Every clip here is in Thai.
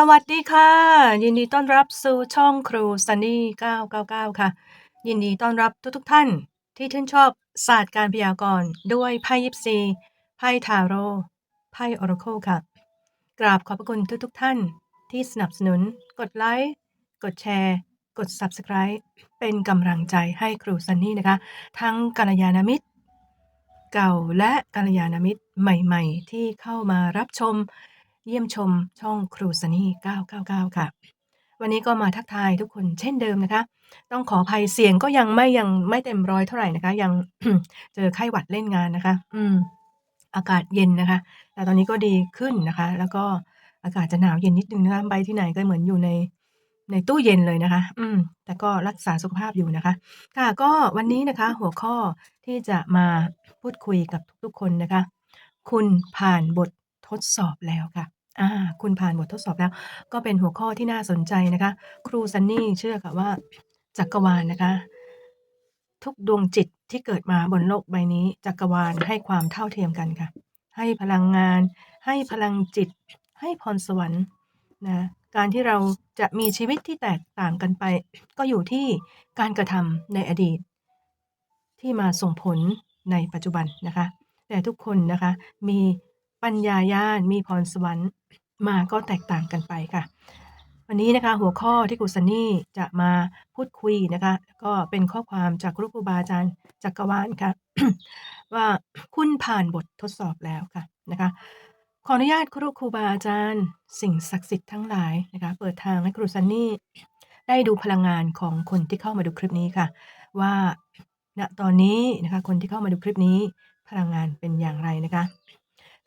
สวัสดีค่ะ ยินดีต้อนรับสู่ช่องครูซันนี่ 999 ค่ะ ยินดีต้อนรับทุกๆท่านที่ชื่นชอบศาสตร์การพยากรณ์ด้วยไพ่ยิปซีไพ่ทาโร่ไพ่ออราเคิลค่ะ กราบขอบพระคุณทุกๆท่านที่สนับสนุน กดไลค์กดแชร์ กด Subscribe เป็นกำลังใจให้ครูซันนี่นะคะ ทั้งกัลยาณมิตร เก่าและกัลยาณมิตรใหม่ ๆ ที่เข้ามารับชม เยี่ยมชมช่องครูซันนี่ 999 ค่ะ วันนี้ก็มาทักทายทุกคนเช่นเดิมนะคะ ต้องขออภัยเสียงก็ยังไม่ยังไม่เต็มร้อยเท่าไหร่นะคะ ยังเจอไข้หวัดเล่นงานนะคะ อืม อากาศเย็นนะคะ แต่ตอนนี้ก็ดีขึ้นนะคะ แล้วก็อากาศจะหนาวเย็นนิดนึงนะคะไปที่ไหนก็เหมือนอยู่ในในตู้เย็นเลยนะคะ อืม แต่ก็รักษาสุขภาพอยู่นะคะ ค่ะ ก็วันนี้นะคะ หัวข้อที่จะมาพูดคุยกับทุกๆคนนะคะ คุณผ่านบททดสอบแล้วค่ะ อา คุณผ่านบททดสอบแล้ว ก็เป็นหัวข้อที่น่าสนใจนะคะ ครูซันนี่เชื่อค่ะว่า จักรวาลนะคะ ทุกดวงจิตที่เกิดมาบนโลกใบนี้ จักรวาลให้ความเท่าเทียมกันค่ะ ให้พลังงาน ให้พลังจิต ให้พรสวรรค์นะ การที่เราจะมีชีวิตที่แตกต่างกันไป ก็อยู่ที่การกระทำในอดีต ที่มาส่งผลในปัจจุบันนะคะ แต่ทุกคนนะคะมี ปัญญาญาณมีพรสวรรค์มาก็แตกต่างกันไปค่ะ วันนี้นะคะหัวข้อที่ครูซันนี่จะมาพูดคุยนะคะ ก็เป็นข้อความจากครูครูบาอาจารย์จักรวาลค่ะ ว่าคุณผ่านบททดสอบแล้วค่ะนะคะขออนุญาตครูครูบาอาจารย์ สิ่งศักดิ์สิทธิ์ทั้งหลายนะคะเปิดทางให้ครูซันนี่ได้ดูพลังงานของคนที่เข้ามาดูคลิปนี้ค่ะ ว่าณตอนนี้นะคะคนที่เข้ามาดูคลิปนี้พลังงานเป็นอย่างไรนะคะ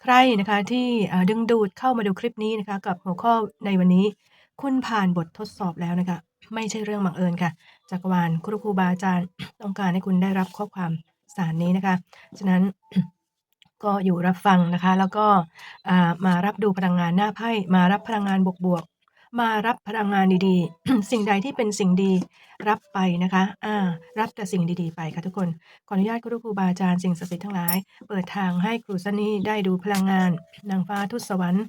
ใครนะคะที่ดึงดูดเข้ามาดูคลิปนี้นะคะ กับหัวข้อในวันนี้ คุณผ่านบททดสอบแล้วนะคะ ไม่ใช่เรื่องบังเอิญค่ะจักรวาลครูครูบาอาจารย์ต้องการให้คุณได้รับข้อความสารนี้นะคะ ฉะนั้นก็อยู่รับฟังนะคะ แล้วก็มารับดูพลังงานหน้าไพ่มารับพลังงานบวก มารับพลังงานดีๆ สิ่งใดที่เป็นสิ่งดีรับไปนะคะอ่ารับแต่สิ่งดีๆ ไปค่ะทุกคน ขออนุญาตครูครูบาอาจารย์สิ่งศักดิ์สิทธิ์ทั้งหลาย เปิดทางให้ครูซันนี่ได้ดูพลังงานนางฟ้าทุตสวรรค์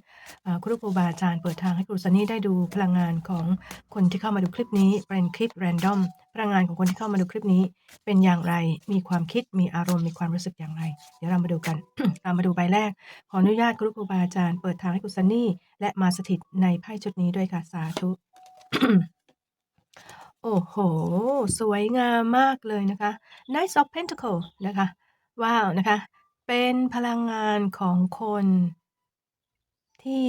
ครูครูบาอาจารย์เปิดทางให้ครูซันนี่ได้ดูพลังงานของคนที่เข้ามาดูคลิปนี้เป็นคลิปแรนดอม พลังงานของคนที่เข้ามาดูคลิปนี้ เป็นอย่างไร มีความคิด มีอารมณ์ มีความรู้สึกอย่างไร เดี๋ยวเรามาดูกัน เรามาดูใบแรก ขออนุญาตครูครูบาอาจารย์ เปิดทางให้ครูซันนี่ และมาสถิตในไพ่ชุดนี้ด้วยค่ะ สาธุ โอ้โฮสวยงามมากเลยนะคะ Knight of Pentacle นะคะ ว้าวนะคะ เป็นพลังงานของคนที่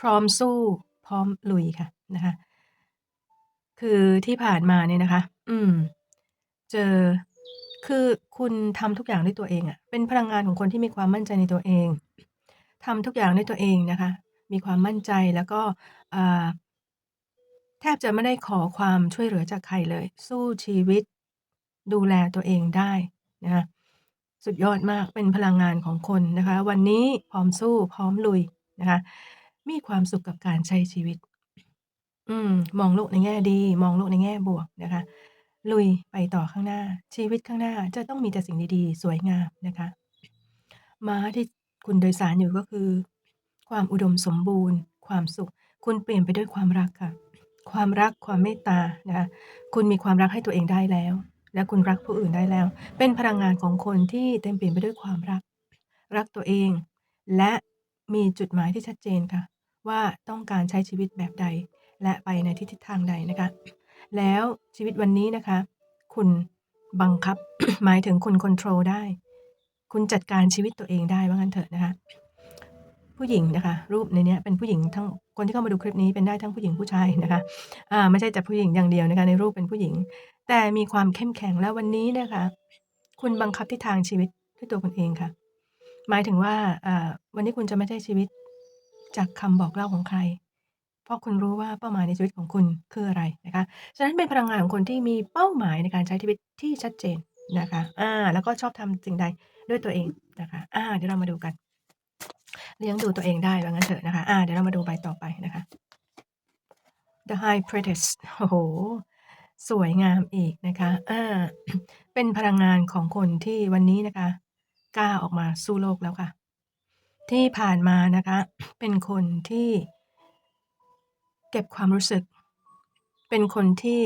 พร้อมสู้ พร้อมลุยค่ะนะคะ คือที่ผ่านมาเนี่ยนะคะ อืม เจอ คือคุณทำทุกอย่างด้วยตัวเองอะ เป็นพลังงานของคนที่มีความมั่นใจในตัวเอง ทำทุกอย่างด้วยตัวเองนะคะ มีความมั่นใจแล้วก็ อ่า แทบจะไม่ได้ขอความช่วยเหลือจากใครเลย สู้ชีวิต ดูแลตัวเองได้นะคะ สุดยอดมาก เป็นพลังงานของคนนะคะ วันนี้พร้อมสู้ พร้อมลุยนะคะ มีความสุขกับการใช้ชีวิต อืม มองโลกในแง่ดี มองโลกในแง่บวกนะคะ ลุยไปต่อข้างหน้า ชีวิตข้างหน้าจะต้องมีแต่สิ่งดี ๆ สวยงามนะคะ ม้าที่คุณโดยสารอยู่ ก็คือ ความอุดมสมบูรณ์ ความสุข คุณเปลี่ยนไปด้วยความรักค่ะ ความรัก ความเมตตานะคะ คุณมีความรักให้ตัวเองได้แล้ว และคุณรักผู้อื่นได้แล้ว เป็นพลังงานของคนที่เต็มเปี่ยมไปด้วยความรัก รักตัวเอง และมีจุดหมายที่ชัดเจนค่ะว่า ต้องการใช้ชีวิตแบบใด และไปในทิศททางใดนะคะ แล้วชีวิตวันนี้นะคะ คุณบังคับ หมายถึงคุณคอนโทรลได้ คุณจัดการชีวิตตัวเองได้ว่างั้นเถอะนะคะ ผู้หญิงนะคะ รูปในนี้เป็นผู้หญิงทั้งคนที่เข้ามาดูคลิปนี้เป็นได้ทั้งผู้หญิงผู้ชายนะคะอ่าไม่ใช่แต่ผู้หญิงอย่างเดียวนะคะ ในรูปเป็นผู้หญิง แต่มีความเข้มแข็งและวันนี้นะคะ คุณบังคับทิศทางชีวิตด้วยตัวคุณเองค่ะ หมายถึงว่าอ่าวันนี้คุณจะไม่ใช้ชีวิตจากคำบอกเล่าของใคร เพราะคุณรู้ว่าเป้าหมายในชีวิตของคุณคืออะไรนะคะ ฉะนั้นเป็นพลังงานของคนที่มีเป้าหมายในการใช้ชีวิตที่ชัดเจนนะคะ อ่า แล้วก็ชอบทำสิ่งใดด้วยตัวเองนะคะ อ่า เดี๋ยวเรามาดูกัน เลี้ยงดูตัวเองได้ว่างั้นเถอะนะคะ อ่า เดี๋ยวเรามาดูใบต่อไปนะคะ The High Priestess โอ้โฮสวยงามอีกนะคะ อ่า เป็นพลังงานของคนที่วันนี้นะคะกล้าออกมาสู้โลกแล้วค่ะ ที่ผ่านมานะคะ เป็นคนที่ เก็บความรู้สึก เป็นคนที่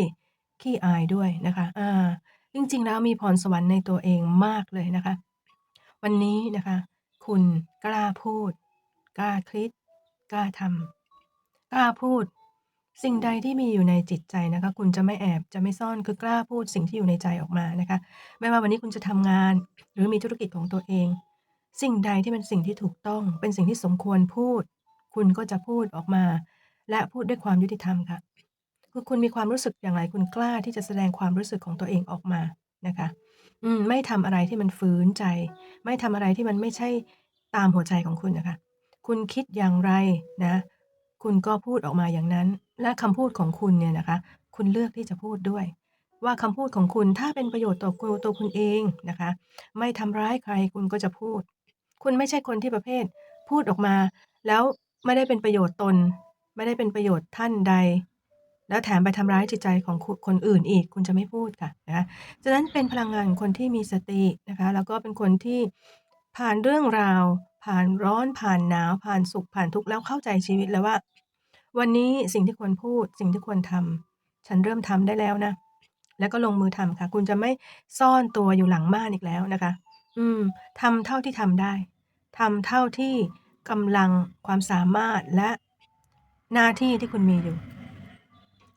ขี้อายด้วยนะคะอ่าจริงๆ แล้วมีพรสวรรค์ในตัวเองมากเลยนะคะ วันนี้นะคะ คุณกล้าพูด กล้าคิด กล้าทำกล้าพูด สิ่งใดที่มีอยู่ในจิตใจนะคะ คุณจะไม่แอบจะไม่ซ่อนคือกล้าพูดสิ่งที่อยู่ในใจออกมานะคะ ไม่ว่าวันนี้คุณจะทำงาน หรือมีธุรกิจของตัวเอง สิ่งใดที่เป็นสิ่งที่ถูกต้อง เป็นสิ่งที่สมควรพูด คุณก็จะพูดออกมา และพูดด้วยความยุติธรรมค่ะคือคุณมีความรู้สึกอย่างไรคุณกล้าที่จะแสดงความรู้สึกของตัวเองออกมานะคะ อืมไม่ทำอะไรที่มันฝืนใจ ไม่ทำอะไรที่มันไม่ใช่ตามหัวใจของคุณนะคะ คุณคิดอย่างไรนะ คุณก็พูดออกมาอย่างนั้น และคำพูดของคุณเนี่ยนะคะ คุณเลือกที่จะพูดด้วย ว่าคำพูดของคุณถ้าเป็นประโยชน์ต่อตัวตัวคุณเองนะคะ ไม่ทำร้ายใครคุณก็จะพูด คุณไม่ใช่คนที่ประเภท พูดออกมา แล้วไม่ได้เป็นประโยชน์ตน ไม่ได้เป็นประโยชน์ท่านใด แล้วแถมไปทำร้ายจิตใจของคนอื่นอีก คุณจะไม่พูดค่ะนะคะฉะนั้นเป็นพลังงานคนที่มีสตินะคะแล้วก็เป็นคนที่ผ่านเรื่องราว ผ่านร้อนผ่านหนาว ผ่านสุขผ่านทุกข์แล้วเข้าใจชีวิตแล้วว่า วันนี้สิ่งที่ควรพูดสิ่งที่ควรทำฉันเริ่มทำได้แล้วนะแล้วก็ลงมือทำค่ะ คุณจะไม่ซ่อนตัวอยู่หลังม่านอีกแล้วนะคะ อืมทำเท่าที่ทำได้ทำเท่าที่กำลังความสามารถและ หน้าที่ที่คุณมีอยู่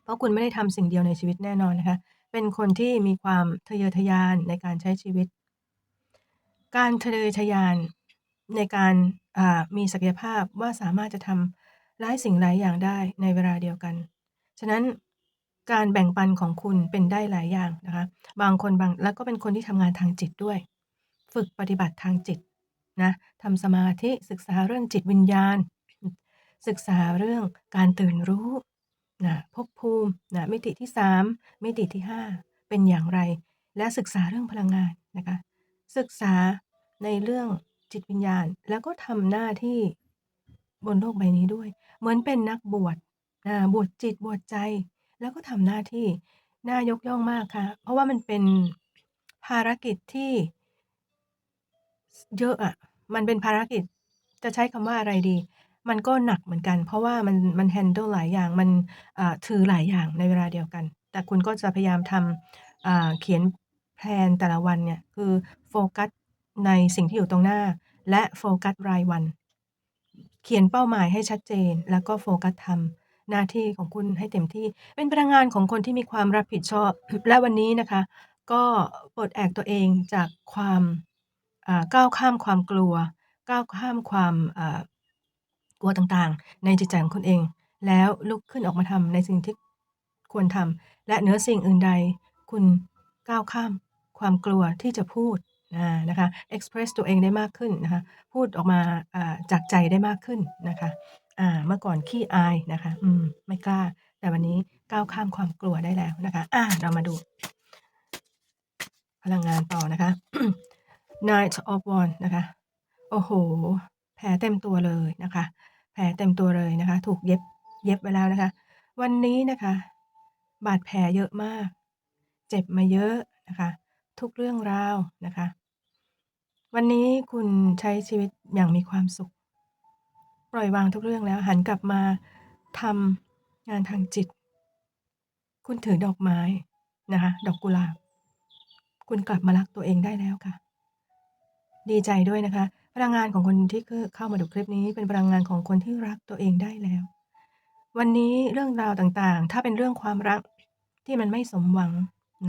เพราะคุณไม่ได้ทำสิ่งเดียวในชีวิตแน่นอนนะคะ เป็นคนที่มีความทะเยอทะยานในการใช้ชีวิต การทะเยอทะยานในการมีศักยภาพว่าสามารถจะทำหลายสิ่งหลายอย่างได้ในเวลาเดียวกัน ฉะนั้นการแบ่งปันของคุณเป็นได้หลายอย่างนะคะ บางคนบางแล้วก็เป็นคนที่ทำงานทางจิตด้วย ฝึกปฏิบัติทางจิตนะทำสมาธิศึกษาเรื่องจิตวิญญาณ ศึกษาเรื่องการตื่นรู้นะภพภูมินะมิติที่ 3 มิติที่ 5 เป็นอย่างไร และศึกษาเรื่องพลังงานนะคะศึกษาในเรื่องจิตวิญญาณ แล้วก็ทำหน้าที่บนโลกใบนี้ด้วย เหมือนเป็นนักบวชอาบวชจิตบวชใจ แล้วก็ทำหน้าที่น่ายกย่องมากค่ะ เพราะว่ามันเป็นภารกิจที่เยอะอะมันเป็นภารกิจจะใช้คำว่าอะไรดี มันก็หนักเหมือนกัน เพราะว่ามัน มัน handle หลายอย่าง มัน อ่า ถือหลายอย่างในเวลาเดียวกัน แต่คุณก็จะพยายามทำ อ่า เขียนแพลนแต่ละวันเนี่ย คือโฟกัสในสิ่งที่อยู่ตรงหน้า และโฟกัสรายวัน เขียนเป้าหมายให้ชัดเจน แล้วก็โฟกัสทำหน้าที่ของคุณให้เต็มที่ เป็นพลังงานของคนที่มีความรับผิดชอบ และวันนี้นะคะ ก็ปลดแอกตัวเองจากความ อ่า ก้าวข้ามความกลัว ก้าวข้ามความ อ่า กลัวต่างๆ ในจิตใจของคุณเอง แล้วลุกขึ้นออกมาทำในสิ่งที่ควรทำและเหนือสิ่งอื่นใด คุณก้าวข้าม ความกลัวที่จะพูดนะคะเอ็กซ์เพรสตัวเองได้มากขึ้นนะคะพูดออกมาจากใจได้มากขึ้นนะคะเมื่อก่อนขี้อายนะคะอืมไม่กล้า แต่วันนี้ก้าวข้ามความกลัวได้แล้วนะคะอาเรามาดู พลังงานต่อนะคะ Knight of Wands นะคะ โอ้โฮแผลเต็มตัวเลยนะคะ แผลเต็มตัวเลยนะคะ ถูกเย็บเย็บไว้แล้วนะคะ วันนี้นะคะ บาดแผลเยอะมาก เจ็บมาเยอะนะคะ ทุกเรื่องราวนะคะ วันนี้คุณใช้ชีวิตอย่างมีความสุข ปล่อยวางทุกเรื่องแล้ว หันกลับมาทำงานทางจิต คุณถือดอกไม้นะคะ ดอกกุหลาบ คุณกลับมารักตัวเองได้แล้วค่ะ ดีใจด้วยนะคะ พลังงานของคนที่เข้ามาดูคลิปนี้เป็นพลังงานของคนที่รักตัวเองได้แล้ว วันนี้เรื่องราวต่างๆ ถ้าเป็นเรื่องความรักที่มันไม่สมหวัง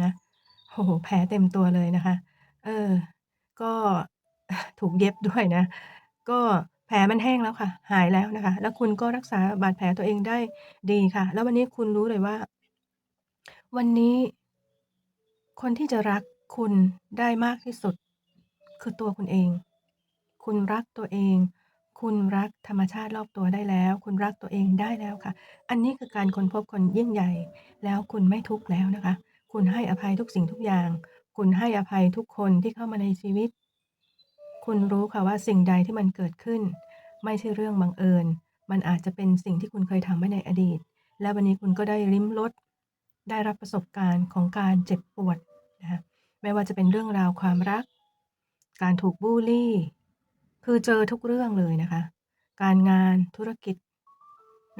นะโอ้โฮแผลเต็มตัวเลยนะคะ เออ ก็ถูกเย็บด้วยนะ ก็แผลมันแห้งแล้วค่ะ หายแล้วนะคะ แล้วคุณก็รักษาบาดแผลตัวเองได้ดีค่ะ แล้ววันนี้คุณรู้เลยว่า วันนี้ คนที่จะรักคุณได้มากที่สุด คือตัวคุณเอง คุณรักตัวเอง คุณรักธรรมชาติรอบตัวได้แล้ว คุณรักตัวเองได้แล้วค่ะ อันนี้คือการค้นพบคนยิ่งใหญ่ แล้วคุณไม่ทุกข์แล้วนะคะ คุณให้อภัยทุกสิ่งทุกอย่าง คุณให้อภัยทุกคนที่เข้ามาในชีวิต คุณรู้ค่ะว่าสิ่งใดที่มันเกิดขึ้น ไม่ใช่เรื่องบังเอิญ มันอาจจะเป็นสิ่งที่คุณเคยทำไว้ในอดีต และวันนี้คุณก็ได้ลิ้มรสได้รับประสบการณ์ของการเจ็บปวดนะคะไม่ว่าจะเป็นเรื่องราวความรัก การถูกบุลลี่ คือเจอทุกเรื่องเลยนะคะ การงานธุรกิจ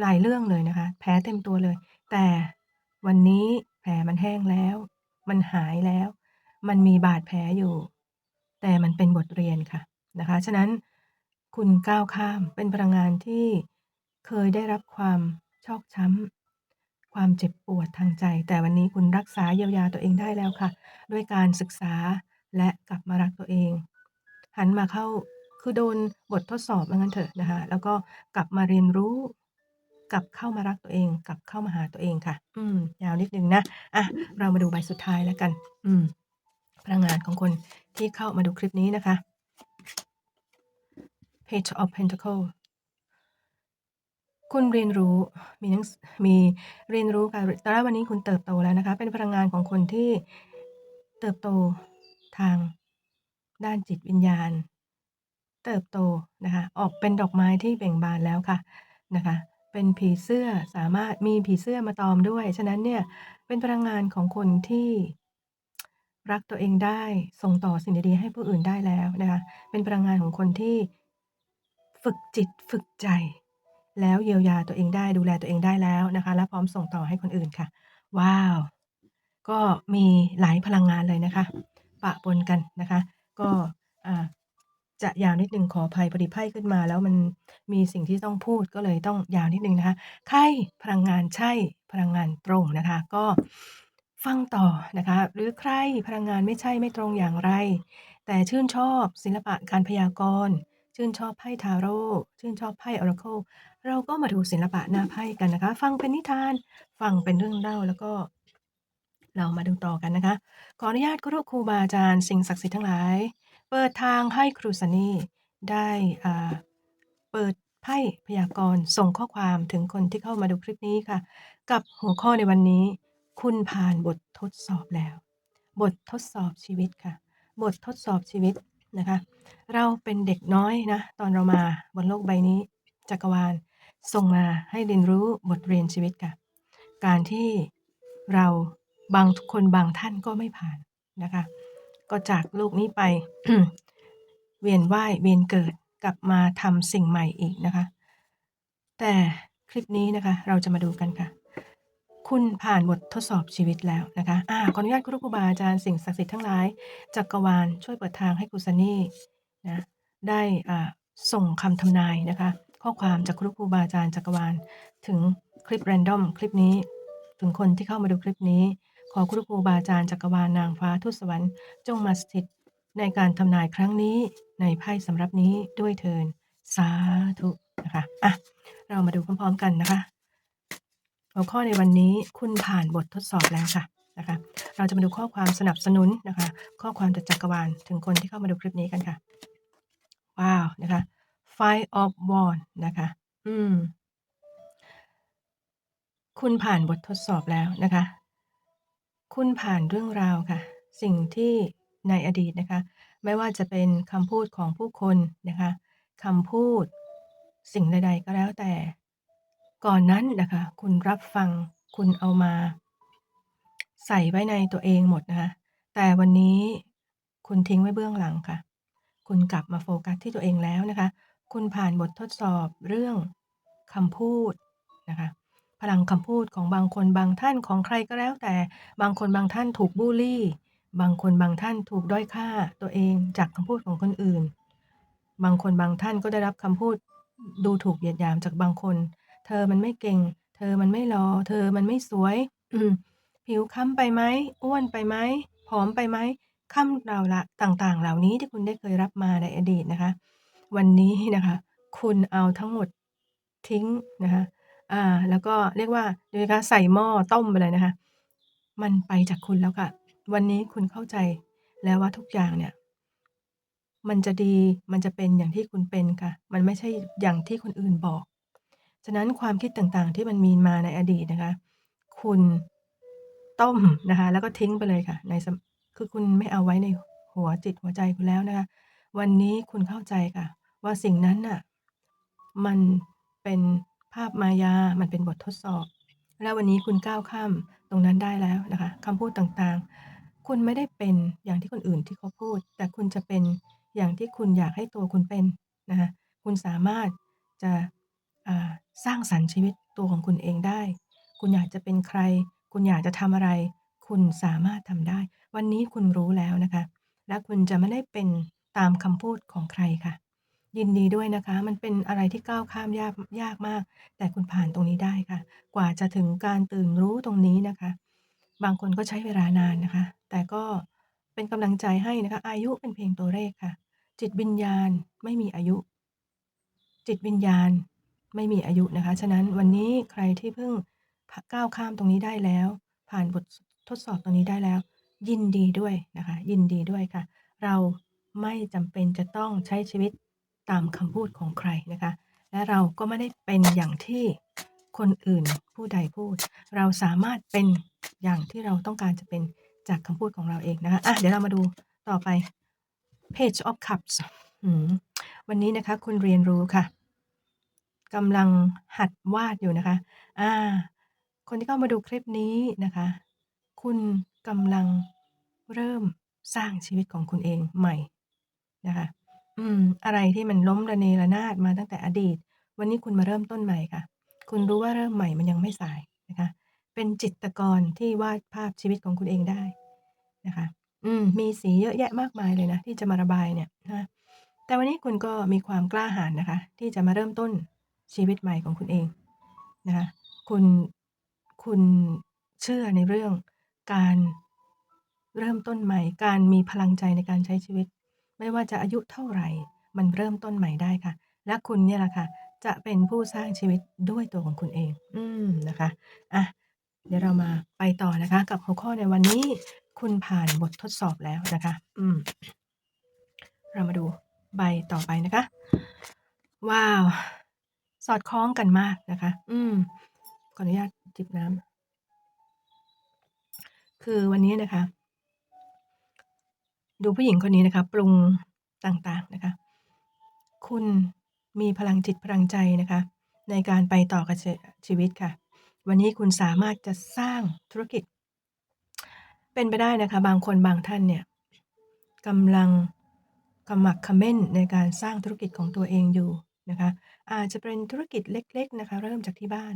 หลายเรื่องเลยนะคะ แผลเต็มตัวเลย แต่วันนี้แผลมันแห้งแล้ว มันหายแล้ว มันมีบาดแผลอยู่ แต่มันเป็นบทเรียนค่ะนะคะ ฉะนั้นคุณก้าวข้ามเป็นพลังงานที่เคยได้รับความชอกช้ำ ความเจ็บปวดทางใจ แต่วันนี้คุณรักษาเยียวยาตัวเองได้แล้วค่ะ ด้วยการศึกษาและกลับมารักตัวเอง หันมาเข้า คือโดนบททดสอบว่างั้นเถอะนะคะแล้วก็กลับมาเรียนรู้ กลับเข้ามารักตัวเอง กลับเข้ามาหาตัวเองค่ะ อืมยาวนิดนึงนะอะเรามาดูใบสุดท้ายแล้วกัน อืมพลังงานของคนที่เข้ามาดูคลิปนี้นะคะ Page of Pentacle คุณเรียนรู้มีนังมีเรียนรู้ค่ะแต่วันนี้คุณเติบโตแล้วนะคะ เป็นพลังงานของคนที่เติบโตทางด้านจิตวิญญาณ เติบโตนะคะออกเป็นดอกไม้ที่เบ่งบานแล้วค่ะนะคะเป็นผีเสื้อสามารถมีผีเสื้อมาตอมด้วย ฉะนั้นเนี่ยเป็นพลังงานของคนที่รักตัวเองได้ส่งต่อสิ่งดีๆให้ผู้อื่นได้แล้วนะคะเป็นพลังงานของคนที่ฝึกจิตฝึกใจ แล้วเยียวยาตัวเองได้ดูแลตัวเองได้แล้วนะคะและพร้อมส่งต่อให้คนอื่นค่ะ ว้าว!ก็มีหลายพลังงานเลยนะคะ ปะปนกันนะคะ ก็อ่า จะยาวนิดหนึ่งขออภัยพอดีไพ่ขึ้นมา แล้วมันมีสิ่งที่ต้องพูดก็เลยต้องยาวนิดหนึ่งนะคะใครพลังงานใช่พลังงานตรงนะคะ ก็ฟังต่อนะคะ หรือใครพลังงานไม่ใช่ไม่ตรงอย่างไร แต่ชื่นชอบศิลปะการพยากรณ์ชื่นชอบไพ่ทาโรต์ชื่นชอบไพ่ Oracle เราก็มาดูศิลปะหน้าไพ่กันนะคะ ฟังเป็นนิทานฟังเป็นเรื่องเล่าแล้วก็เรามาดูต่อกันนะคะ ขออนุญาตครพครูบาอาจารย์สิ่งศักดิ์สิทธิ์ทั้งหลาย เปิดทางให้ครูซันนี่ได้เปิดไพ่พยากรณ์ส่งข้อความถึงคนที่เข้ามาดูคลิปนี้ค่ะ กับหัวข้อในวันนี้ คุณผ่านบททดสอบแล้ว บททดสอบชีวิตค่ะ บททดสอบชีวิตนะคะ เราเป็นเด็กน้อยนะ ตอนเรามาบนโลกใบนี้ จักรวาลส่งมาให้เรียนรู้บทเรียนชีวิตค่ะ การที่เราบางคนบางท่านก็ไม่ผ่านนะคะ ก็จากโลกนี้ไป เวียนว่ายเวียนเกิดกลับมาทำสิ่งใหม่อีกนะคะ แต่คลิปนี้นะคะ เราจะมาดูกันค่ะ คุณผ่านบททดสอบชีวิตแล้วนะคะอ่าขออนุญาตครพครูบาอาจารย์สิ่งศักดิ์สิทธิ์ทั้งหลายจักรวาลช่วยเปิดทางให้ครูซันนี่นะได้อ่าส่งคำทำนายนะคะ ข้อความจากครูครูบาอาจารย์จักรวาล ถึงคลิป random คลิปนี้ ถึงคนที่เข้ามาดูคลิปนี้ ขอครูครูบาอาจารย์จักรวาลนางฟ้าทูตสวรรค์จงมาสถิตในการทำนายครั้งนี้ในไพ่สำรับนี้ด้วยเทอญสาธุนะคะอะเรามาดูพร้อมๆกันนะคะ หัวข้อในวันนี้คุณผ่านบททดสอบแล้วค่ะนะคะ เราจะมาดูข้อความสนับสนุนนะคะ ข้อความจากจักรวาลถึงคนที่เข้ามาดูคลิปนี้กันค่ะ ว้าว!นะคะ Five of Wands นะคะ อืม คุณผ่านบททดสอบแล้วนะคะ คุณผ่านเรื่องราวค่ะ สิ่งที่ในอดีตนะคะ ไม่ว่าจะเป็นคำพูดของผู้คนนะคะคำพูด สิ่งใด ๆ ก็แล้วแต่ ก่อนนั้นนะคะ คุณรับฟังคุณเอามา ใส่ไว้ในตัวเองหมดนะคะ แต่วันนี้คุณทิ้งไว้เบื้องหลังค่ะ คุณกลับมาโฟกัสที่ตัวเองแล้วนะคะ คุณผ่านบททดสอบเรื่องคำพูดนะคะ พลังคำพูดของบางคนบางท่านของใครก็แล้วแต่ บางคนบางท่านถูกบุลลี่ บางคนบางท่านถูกด้อยค่าตัวเองจากคำพูดของคนอื่น บางคนบางท่านก็ได้รับคำพูดดูถูกเหยียดหยามจากบางคน เธอมันไม่เก่ง เธอมันไม่หล่อเธอมันไม่สวยผิวค้ำไปไหมอ้วนไปไหมผอมไปไหมคำเหล่าละต่างๆ เหล่านี้ที่คุณได้เคยรับมาในอดีตนะคะ วันนี้นะคะ คุณเอาทั้งหมดทิ้งนะคะ อ่า แล้วก็เรียกว่ายังไงคะใส่หม้อต้มไปเลยนะคะ มันไปจากคุณแล้วค่ะ วันนี้คุณเข้าใจแล้วว่าทุกอย่างเนี่ย มันจะดีมันจะเป็นอย่างที่คุณเป็นค่ะ มันไม่ใช่อย่างที่คนอื่นบอก ฉะนั้นความคิดต่างๆ ที่มันมีมาในอดีตนะคะ คุณต้มนะคะ แล้วก็ทิ้งไปเลยค่ะ ในคือคุณไม่เอาไว้ในหัวจิตหัวใจคุณแล้วนะคะ วันนี้คุณเข้าใจค่ะ ว่าสิ่งนั้นน่ะ มันเป็น ภาพมายา มันเป็นบททดสอบ แล้ววันนี้คุณก้าวข้ามตรงนั้นได้แล้วนะคะคำพูดต่างๆ คุณไม่ได้เป็นอย่างที่คนอื่นที่เขาพูด แต่คุณจะเป็นอย่างที่คุณอยากให้ตัวคุณเป็นนะคะคุณสามารถจะสร้างสรรค์ชีวิตตัวของคุณเองได้ คุณอยากจะเป็นใคร คุณอยากจะทำอะไร คุณสามารถทำได้ วันนี้คุณรู้แล้วนะคะ และคุณจะไม่ได้เป็นตามคำพูดของใครค่ะ ยินดีด้วยนะคะ มันเป็นอะไรที่ก้าวข้ามยากยากมาก แต่คุณผ่านตรงนี้ได้ค่ะ กว่าจะถึงการตื่นรู้ตรงนี้นะคะ บางคนก็ใช้เวลานานนะคะ แต่ก็เป็นกำลังใจให้นะคะ อายุเป็นเพียงตัวเลขค่ะ จิตวิญญาณไม่มีอายุ จิตวิญญาณไม่มีอายุนะคะ ฉะนั้นวันนี้ใครที่เพิ่งก้าวข้ามตรงนี้ได้แล้ว ผ่านบททดสอบตรงนี้ได้แล้ว ยินดีด้วยนะคะ ยินดีด้วยค่ะ เราไม่จำเป็นจะต้องใช้ชีวิต ตามคำพูดของใครนะคะ และเราก็ไม่ได้เป็นอย่างที่คนอื่นผู้ใดพูด เราสามารถเป็นอย่างที่เราต้องการจะเป็นจากคำพูดของเราเองนะคะอะเดี๋ยวเรามาดูต่อไป Page of Cups วันนี้นะคะคุณเรียนรู้ค่ะกำลังหัดวาดอยู่นะคะ อ่า คนที่เข้ามาดูคลิปนี้นะคะ คุณกำลังเริ่มสร้างชีวิตของคุณเองใหม่นะคะ อืม อะไรที่มันล้มระเนระนาดมาตั้งแต่อดีต วันนี้คุณมาเริ่มต้นใหม่ค่ะ คุณรู้ว่าเริ่มใหม่มันยังไม่สายนะคะ เป็นจิตรกรที่วาดภาพชีวิตของคุณเองได้นะคะ อืม มีสีเยอะแยะมากมายเลยนะ ที่จะมาระบายเนี่ยนะคะ แต่วันนี้คุณก็มีความกล้าหาญนะคะ ที่จะมาเริ่มต้นชีวิตใหม่ของคุณเองนะคะ คุณ คุณเชื่อในเรื่องการเริ่มต้นใหม่ การมีพลังใจในการใช้ชีวิต ไม่ว่าจะอายุเท่าไรมันเริ่มต้นใหม่ได้ค่ะ และคุณเนี่ยแหละค่ะ จะเป็นผู้สร้างชีวิตด้วยตัวของคุณเอง อืมนะคะอะเดี๋ยวเรามาไปต่อนะคะ กับหัวข้อในวันนี้ คุณผ่านบททดสอบแล้วนะคะ อืม เรามาดูใบต่อไปนะคะ ว้าว สอดคล้องกันมากนะคะ อืมขออนุญาตจิบน้ำคือวันนี้นะคะ ดูผู้หญิงคนนี้นะคะ ปรุงต่างๆนะคะ คุณมีพลังจิตพลังใจนะคะ ในการไปต่อกับชีวิตค่ะ วันนี้คุณสามารถจะสร้างธุรกิจ เป็นไปได้นะคะ บางคนบางท่านเนี่ยกำลังขมักเขม้นในการสร้างธุรกิจของตัวเองอยู่นะคะ อาจจะเป็นธุรกิจเล็ก ๆนะคะ เริ่มจากที่บ้าน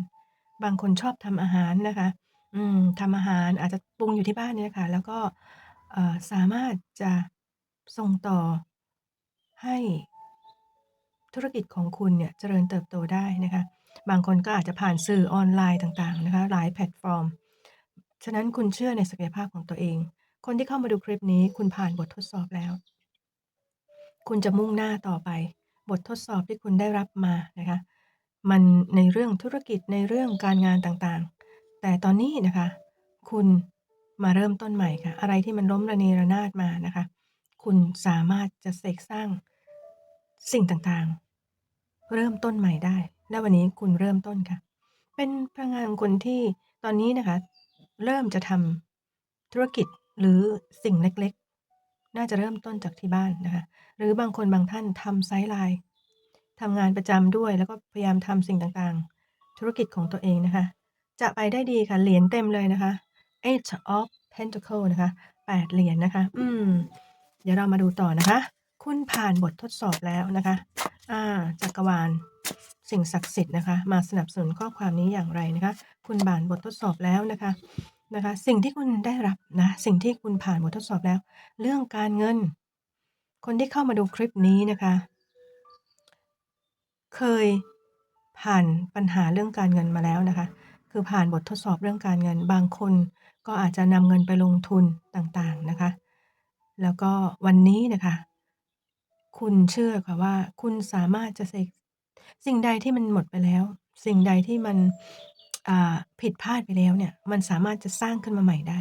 บางคนชอบทำอาหารนะคะ อืมทำอาหารอาจจะปรุงอยู่ที่บ้านเนี่ยค่ะแล้วก็ เอ่อ สามารถจะส่งต่อให้ ธุรกิจของคุณเนี่ยเจริญเติบโตได้นะคะ บางคนก็อาจจะผ่านสื่อออนไลน์ต่าง ๆ นะคะ หลายแพลตฟอร์ม ฉะนั้นคุณเชื่อในศักยภาพของตัวเอง คนที่เข้ามาดูคลิปนี้ คุณผ่านบททดสอบแล้ว คุณจะมุ่งหน้าต่อไป บททดสอบที่คุณได้รับมานะคะ มัน ในเรื่องธุรกิจ ในเรื่องการงานต่าง ๆ แต่ตอนนี้นะคะ คุณ มาเริ่มต้นใหม่ค่ะ อะไรที่มันล้มระเนระนาดมานะคะ คุณสามารถจะเสกสร้างสิ่งต่างๆ เริ่มต้นใหม่ได้ และวันนี้คุณเริ่มต้นค่ะ เป็นพลังงานคนที่ตอนนี้นะคะ เริ่มจะทำธุรกิจหรือสิ่งเล็กๆ น่าจะเริ่มต้นจากที่บ้านนะคะ หรือบางคนบางท่านทำไซด์ไลน์ทำงานประจำด้วย แล้วก็พยายามทำสิ่งต่างๆ ธุรกิจของตัวเองนะคะ จะไปได้ดีค่ะ เหรียญเต็มเลยนะคะ Eight of Pentacle นะคะ8เหรียญนะคะ อืม เดี๋ยวเรามาดูต่อนะคะ คุณผ่านบททดสอบแล้วนะคะอาจักรวาล สิ่งศักดิ์สิทธิ์นะคะ มาสนับสนุนข้อความนี้อย่างไรนะคะ คุณผ่านบททดสอบแล้วนะคะ นะคะ สิ่งที่คุณได้รับนะ สิ่งที่คุณผ่านบททดสอบแล้ว เรื่องการเงิน คนที่เข้ามาดูคลิปนี้นะคะ เคยผ่านปัญหาเรื่องการเงินมาแล้วนะคะ คือผ่านบททดสอบเรื่องการเงิน บางคน ก็อาจจะนำเงินไปลงทุนต่างๆนะคะ แล้วก็วันนี้นะคะ คุณเชื่อค่ะว่า คุณสามารถจะเสกสิ่งใดที่มันหมดไปแล้ว สิ่งใดที่มันอ่าผิดพลาดไปแล้วเนี่ย มันสามารถจะสร้างขึ้นมาใหม่ได้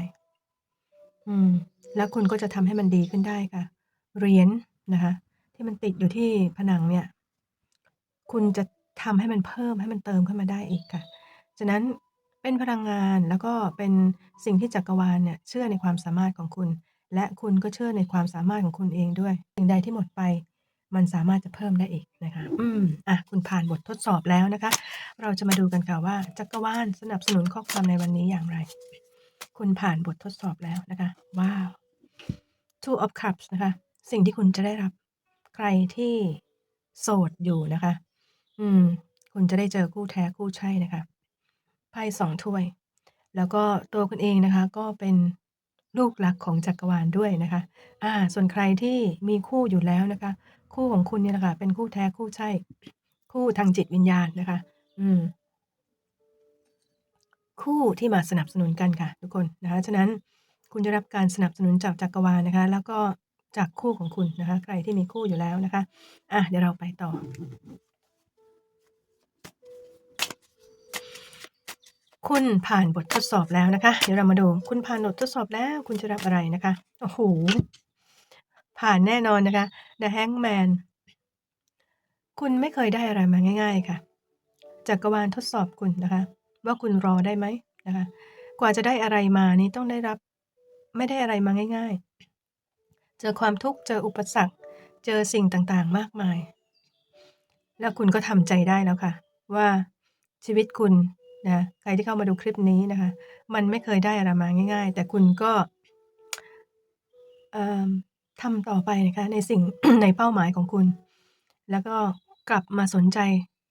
อืม แล้วคุณก็จะทำให้มันดีขึ้นได้ค่ะ เหรียญนะคะ ที่มันติดอยู่ที่ผนังเนี่ย คุณจะทำให้มันเพิ่มให้มันเติมขึ้นมาได้อีกค่ะ ฉะนั้น เป็นพลังงาน แล้วก็เป็นสิ่งที่จักรวาลเนี่ยเชื่อในความสามารถของคุณ และคุณก็เชื่อในความสามารถของคุณเองด้วย สิ่งใดที่หมดไป มันสามารถจะเพิ่มได้อีกนะคะ อืม อะ คุณผ่านบททดสอบแล้วนะคะ เราจะมาดูกันค่ะว่าจักรวาลสนับสนุนข้อความในวันนี้อย่างไร คุณผ่านบททดสอบแล้วนะคะ ว้าว Two of Cups นะคะ สิ่งที่คุณจะได้รับ ใครที่โสดอยู่นะคะ อืม คุณจะได้เจอคู่แท้คู่ใช่นะคะ ไพ่สองถ้วย แล้วก็ตัวคุณเองนะคะ ก็เป็นลูกรักของจักรวาลด้วยนะคะ อ่า ส่วนใครที่มีคู่อยู่แล้วนะคะ คู่ของคุณเนี่ยแหละค่ะเป็นคู่แท้คู่ใช่ คู่ทางจิตวิญญาณนะคะ อืม คู่ที่มาสนับสนุนกันค่ะ ทุกคนนะคะฉะนั้นคุณจะรับการสนับสนุนจากจักรวาลนะคะ แล้วก็จากคู่ของคุณนะคะ ใครที่มีคู่อยู่แล้วนะคะ อะเดี๋ยวเราไปต่อ คุณผ่านบททดสอบแล้วนะคะ เดี๋ยวเรามาดู คุณผ่านบททดสอบแล้ว คุณจะรับอะไรนะคะ โอ้โห ผ่านแน่นอนนะคะ The Hangman คุณไม่เคยได้อะไรมาง่าย ๆ ค่ะ จักรวาลทดสอบคุณนะคะ ว่าคุณรอได้ไหมนะคะ กว่าจะได้อะไรมานี่ต้องได้รับ ไม่ได้อะไรมาง่าย ๆ เจอความทุกข์ เจออุปสรรค เจอสิ่งต่างๆ มากมาย แล้วคุณก็ทำใจได้แล้วค่ะ ว่าชีวิตคุณ นะใครที่เข้ามาดูคลิปนี้นะคะ มันไม่เคยได้อะไรมาง่าย ๆ แต่คุณก็ทำต่อไปนะคะในสิ่งในเป้าหมายของคุณ แล้วก็กลับมาสนใจ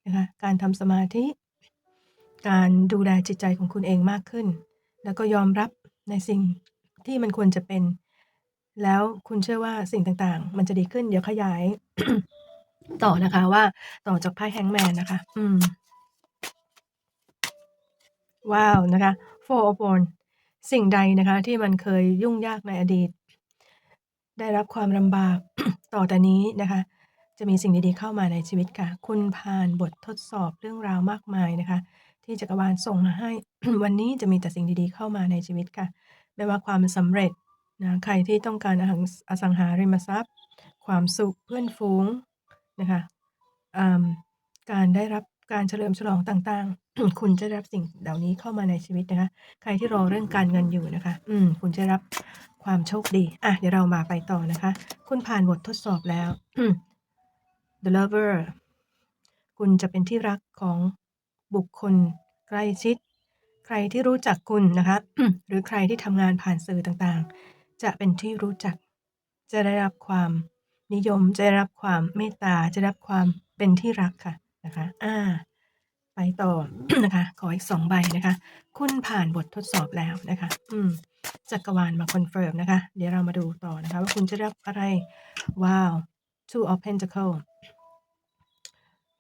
นะคะการทำสมาธิ การดูแลจิตใจของคุณเองมากขึ้น แล้วก็ยอมรับในสิ่งที่มันควรจะเป็น แล้วคุณเชื่อว่าสิ่งต่างๆ มันจะดีขึ้นเดี๋ยวขยาย ต่อนะคะว่าต่อจากไพ่ Hangman นะคะ อืม ว้าว นะคะ Four of Wands สิ่งใดนะคะที่มันเคยยุ่งยากในอดีต ได้รับความลำบาก ต่อแต่นี้นะคะ จะมีสิ่งดีๆเข้ามาในชีวิตค่ะ คุณผ่านบททดสอบเรื่องราวมากมายนะคะ ที่จักรวาลส่งมาให้ วันนี้จะมีแต่สิ่งดีๆเข้ามาในชีวิตค่ะ ไม่ว่าความสำเร็จนะใครที่ต้องการอสังหาริมทรัพย์ ความสุขเพื่อนฝูงนะคะอ่าการได้รับการเฉลิมฉลองต่างๆ คุณจะรับสิ่งเหล่านี้เข้ามาในชีวิตนะคะ ใครที่รอเรื่องการเงินอยู่นะคะ อืม คุณจะรับความโชคดี อะ เดี๋ยวเรามาไปต่อนะคะ คุณผ่านบททดสอบแล้ว The Lover คุณจะเป็นที่รักของบุคคลใกล้ชิด ใครที่รู้จักคุณนะคะ หรือใครที่ทำงานผ่านสื่อต่างๆ จะเป็นที่รู้จัก จะได้รับความนิยม จะได้รับความเมตตา จะได้รับความเป็นที่รักค่ะ นะคะ อ่า ไปต่อนะคะ ขออีก2ใบนะคะ คุณผ่านบททดสอบแล้วนะคะ อืมจักรวาลมาคอนเฟิร์มนะคะ เดี๋ยวเรามาดูต่อนะคะ ว่าคุณจะรับอะไร ว้าว Two of Pentacles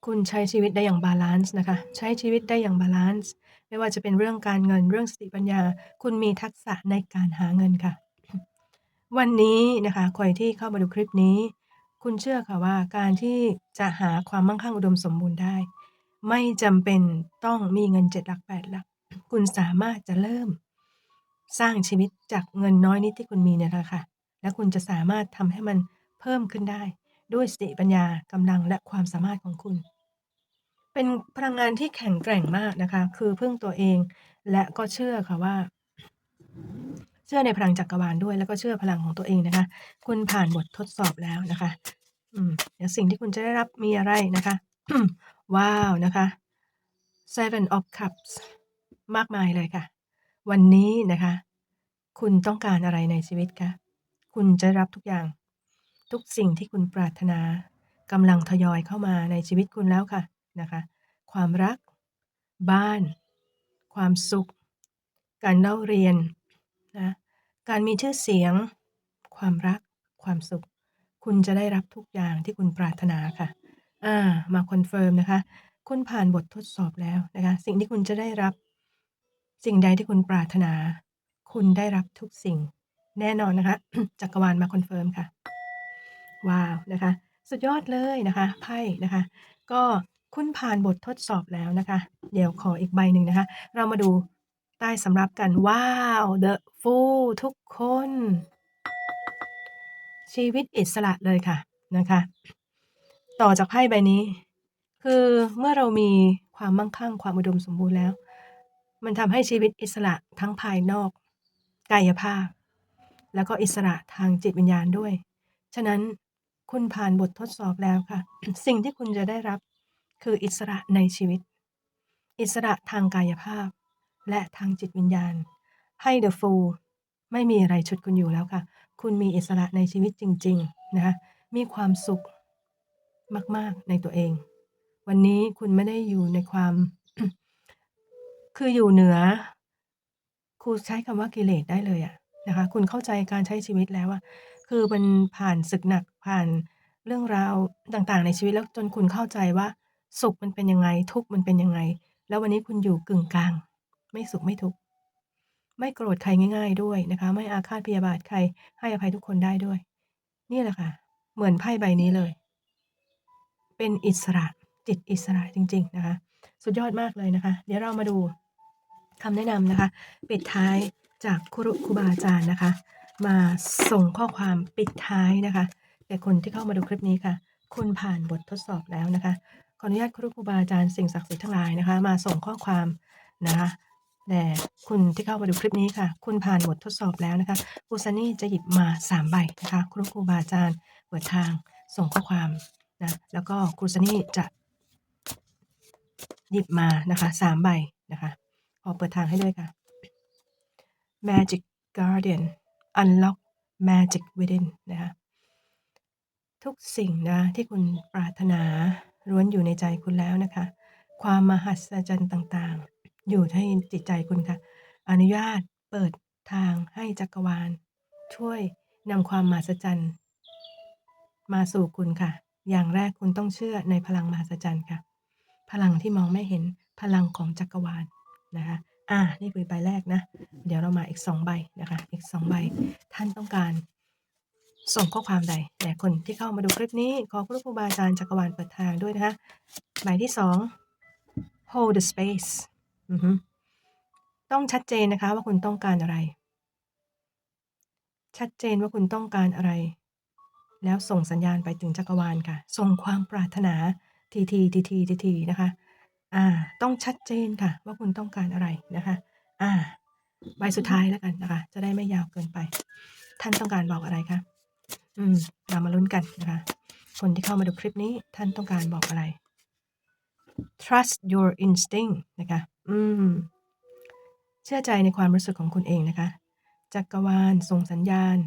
คุณใช้ชีวิตได้อย่างบาลันซ์นะคะ ใช้ชีวิตได้อย่างบาลันซ์ไม่ว่าจะเป็นเรื่องการเงินเรื่องสติปัญญา คุณมีทักษะในการหาเงินค่ะ วันนี้นะคะใครที่เข้ามาดูคลิปนี้ คุณเชื่อค่ะว่าการที่จะหาความมั่งคั่งอุดมสมบูรณ์ได้ ไม่จำเป็นต้องมีเงิน7หลัก8หลัก คุณสามารถจะเริ่ม สร้างชีวิตจากเงินน้อยนิดที่คุณมีเนี่ยแหละค่ะ และคุณจะสามารถทำให้มันเพิ่มขึ้นได้ ด้วยสติปัญญากำลังและความสามารถของคุณ เป็นพลังงานที่แข็งแกร่งมากนะคะ คือพึ่งตัวเอง และก็เชื่อค่ะว่า เชื่อในพลังจักรวาลด้วย แล้วก็เชื่อพลังของตัวเองนะคะ คุณผ่านบททดสอบแล้วนะคะ อืมเดี๋ยวสิ่งที่คุณจะได้รับมีอะไรนะคะ ว้าวนะคะ Seven of Cups มากมายเลยค่ะ วันนี้นะคะ คุณต้องการอะไรในชีวิตคะคุณจะรับทุกอย่าง ทุกสิ่งที่คุณปรารถนากำลังทยอยเข้ามาในชีวิตคุณแล้วค่ะนะคะ ความรัก บ้าน ความสุข การเล่าเรียนนะการมีชื่อเสียง ความรัก ความสุข คุณจะได้รับทุกอย่างที่คุณปรารถนาค่ะ อา มาคอนเฟิร์มนะคะ คุณผ่านบททดสอบแล้วนะคะ สิ่งที่คุณจะได้รับ สิ่งใดที่คุณปรารถนา คุณได้รับทุกสิ่งแน่นอนนะคะ จักรวาลมาคอนเฟิร์มค่ะ ว้าว นะคะ สุดยอดเลยนะคะไพ่นะคะ ก็คุณผ่านบททดสอบแล้วนะคะ เดี๋ยวขออีกใบหนึ่งนะคะ เรามาดูใต้สำรับกัน ว้าว The Fool ทุกคน ชีวิตอิสระเลยค่ะนะคะ ต่อจากไพ่ใบนี้ คือเมื่อเรามีความมั่งคั่งความอุดมสมบูรณ์แล้ว มันทำให้ชีวิตอิสระทั้งภายนอก กายภาพ แล้วก็อิสระทางจิตวิญญาณด้วย ฉะนั้นคุณผ่านบททดสอบแล้วค่ะ สิ่งที่คุณจะได้รับคืออิสระในชีวิต อิสระทางกายภาพ และทางจิตวิญญาณไพ่ The Fool ไม่มีอะไรฉุดคุณอยู่แล้วค่ะ คุณมีอิสระในชีวิตจริง ๆ นะคะมีความสุข มาก ๆ ในตัวเอง วันนี้คุณไม่ได้อยู่ในความ คืออยู่เหนือครูใช้คำว่ากิเลสได้เลยอะนะคะ คุณเข้าใจการใช้ชีวิตแล้วอะคือมันผ่านศึกหนักผ่านเรื่องราวต่างๆ ในชีวิตแล้วจนคุณเข้าใจว่า สุขมันเป็นยังไง ทุกข์มันเป็นยังไง แล้ววันนี้คุณอยู่กึ่งกลาง ไม่สุขไม่ทุกข์ไม่โกรธใครง่าย ๆ ด้วยนะคะ ไม่อาฆาตพยาบาทใครให้อภัยทุกคนได้ด้วย นี่แหละค่ะ เหมือนไพ่ใบนี้เลย เป็นอิสระจิตอิสระจริง ๆ นะคะ สุดยอดมากเลยนะคะ เดี๋ยวเรามาดูคำแนะนำนะคะ ปิดท้ายจากครูครูบาอาจารย์นะคะ มาส่งข้อความปิดท้ายนะคะแก่คนที่เข้ามาดูคลิปนี้ค่ะ คุณผ่านบททดสอบแล้วนะคะขออนุญาตครูครูบาอาจารย์สิ่งศักดิ์สิทธิ์ทั้งหลายนะคะ มาส่งข้อความนะคะแต่คุณที่เข้ามาดูคลิปนี้ค่ะ คุณผ่านบททดสอบแล้วนะคะครูซันนี่จะหยิบมา3ใบนะคะครูครูบาอาจารย์เปิดทางส่งข้อความ นะแล้วก็ครูซันนี่จะหยิบมานะคะ3ใบนะคะขอเปิดทางให้ด้วยค่ะ Magic Guardian Unlock Magic Within นะคะทุกสิ่งนะที่คุณปรารถนาล้วนอยู่ในใจคุณแล้วนะคะ ความมหัศจรรย์ต่างๆ อยู่ในจิตใจคุณค่ะ อนุญาตเปิดทางให้จักรวาล ช่วยนำความมหัศจรรย์มาสู่คุณค่ะ อย่างแรกคุณต้องเชื่อในพลังมหัศจรรย์ค่ะ พลังที่มองไม่เห็นพลังของจักรวาลนะคะอ่านี่คือใบแรกนะ เดี๋ยวเรามาอีก 2 ใบนะคะ อีก 2 ใบ ท่านต้องการ ส่งข้อความใดแต่คนที่เข้ามาดูคลิปนี้ ขอพระครูบาอาจารย์จักรวาลเปิดทางด้วยนะคะ ใบที่ 2 hold the space ต้องชัดเจนนะคะว่าคุณต้องการอะไร ชัดเจนว่าคุณต้องการอะไร แล้วส่งสัญญาณไปถึงจักรวาลค่ะ ส่งความปรารถนาทีทีทีทีทีทีนะคะอ่าต้องชัดเจนค่ะ ว่าคุณต้องการอะไรนะคะอ่าใบสุดท้ายแล้วกันนะคะ จะได้ไม่ยาวเกินไป ท่านต้องการบอกอะไรคะอืมเรามาลุ้นกันนะคะ คนที่เข้ามาดูคลิปนี้ท่านต้องการบอกอะไร trust your instinct นะคะ อืม เชื่อใจในความรู้สึกของคุณเองนะคะ จักรวาล ส่งสัญญาณ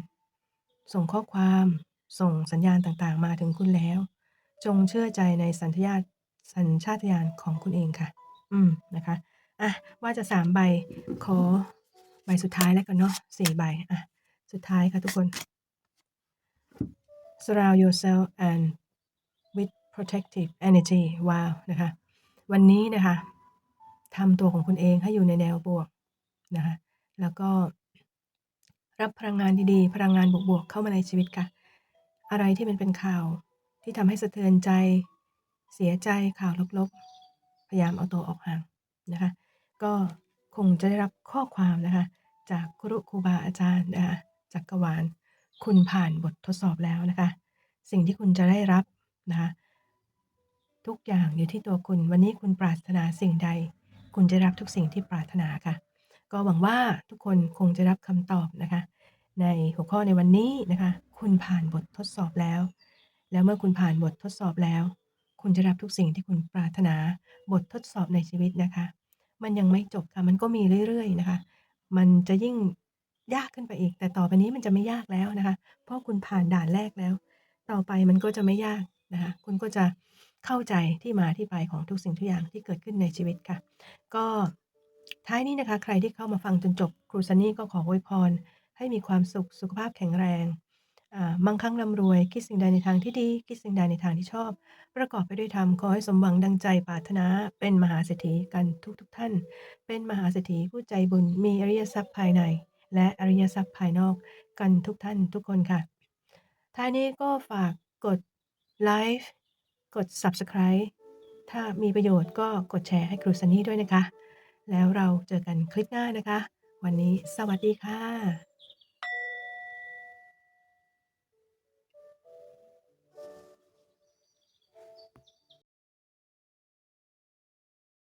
ส่งข้อความ ส่งสัญญาณต่างๆ มาถึงคุณแล้ว จงเชื่อใจในสัญชาตสัญชาตญาณของคุณเองค่ะ อืมนะคะอะว่าจะสามใบขอใบสุดท้ายแล้วกันเนาะสี่ใบอะสุดท้ายค่ะทุกคน surround yourself and with protective energy ว้าวนะคะ วันนี้นะคะทำตัวของคุณเองให้อยู่ในแนวบวกนะคะ แล้วก็รับพลังงานดีๆ พลังงานบวกๆ เข้ามาในชีวิตค่ะ อะไรที่มันเป็นข่าวที่ทำให้สะเทือนใจ เสียใจข่าวลบๆ พยายามเอาตัวออกห่างนะคะ ก็คงจะได้รับข้อความนะคะ จากครูครูบาอาจารย์นะคะจักรวาล คุณผ่านบททดสอบแล้วนะคะ สิ่งที่คุณจะได้รับนะคะทุกอย่างอยู่ที่ตัวคุณ วันนี้คุณปรารถนาสิ่งใด คุณจะรับทุกสิ่งที่ปรารถนาค่ะ ก็หวังว่าทุกคนคงจะรับคำตอบนะคะ ในหัวข้อในวันนี้นะคะ คุณผ่านบททดสอบแล้ว แล้วเมื่อคุณผ่านบททดสอบแล้ว คุณจะรับทุกสิ่งที่คุณปรารถนาบททดสอบในชีวิตนะคะ มันยังไม่จบค่ะ มันก็มีเรื่อยๆนะคะ มันจะยิ่งยากขึ้นไปอีก แต่ต่อไปนี้มันจะไม่ยากแล้วนะคะ เพราะคุณผ่านด่านแรกแล้ว ต่อไปมันก็จะไม่ยากนะคะ คุณก็จะเข้าใจที่มาที่ไปของทุกสิ่งทุกอย่างที่เกิดขึ้นในชีวิตค่ะ ก็ท้ายนี้นะคะ ใครที่เข้ามาฟังจนจบ ครูซันนี่ก็ขออวยพร ให้มีความสุขสุขภาพแข็งแรงอ่ามั่งคั่งร่ำรวย คิดสิ่งใดในทางที่ดี คิดสิ่งใดในทางที่ชอบ ประกอบไปด้วยธรรมขอให้สมหวังดังใจปรารถนา เป็นมหาเศรษฐีกันทุกๆท่าน เป็นมหาเศรษฐีผู้ใจบุญมีอริยทรัพย์ภายใน และอริยทรัพย์ภายนอกกันทุกท่านทุกคนค่ะ ท้ายนี้ก็ฝากกดไลค์กด Subscribe ถ้ามีประโยชน์ก็กดแชร์ให้ครูซันนี่ด้วยนะคะ แล้วเราเจอกันคลิปหน้านะคะ วันนี้สวัสดีค่ะ